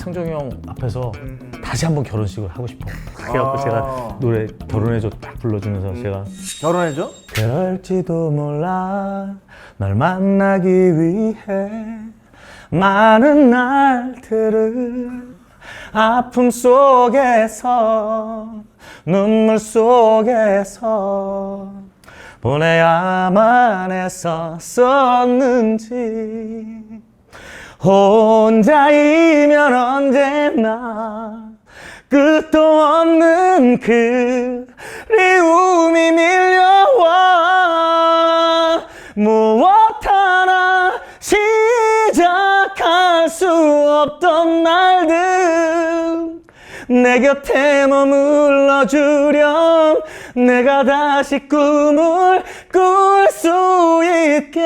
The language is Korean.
창정이 형 앞에서 다시 한번 결혼식을 하고 싶어. 그래갖고 아. 제가 노래 결혼해줘 딱 불러주면서 제가 결혼해줘? 그럴지도 몰라 널 만나기 위해 많은 날들을 아픔 속에서 눈물 속에서 보내야만 했었었는지 혼자이면 언제나 끝도 없는 그리움이 밀려와 무엇 하나 시작할 수 없던 날들 내 곁에 머물러 주렴. 내가 다시 꿈을 꿀 수 있게